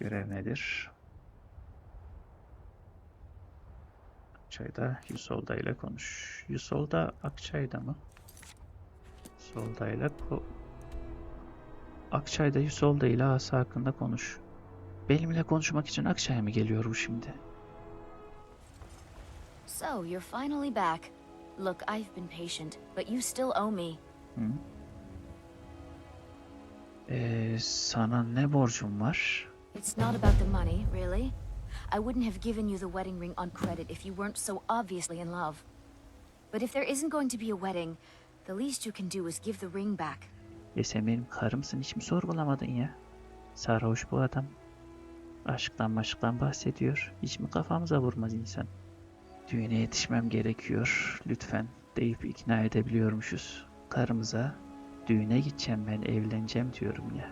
Görev nedir? Akçay'da Yusolda ile konuş. Yusolda Akçay'da mı? Solda ile Akçay'da Yusolda ile Asa hakkında konuş. Benimle konuşmak için Akçay'a mı geliyor bu şimdi? So, you're finally back. Look, I've been patient, but you still owe me. Hı? Ee, sana ne borcum var? It's not about the money, really. I wouldn't have given you the wedding ring on credit if you weren't so obviously in love. But if there isn't going to be a wedding, the least you can do is give the ring back. E sen karımsın hiç mi sorgulamadın ya? Sarhoş bu adam. Aşktan maşktan bahsediyor. Hiç mi kafamıza vurmaz insan? Düğüne yetişmem gerekiyor. Lütfen deyip ikna edebiliyormuşuz. Karımıza düğüne gideceğim ben evleneceğim diyorum ya.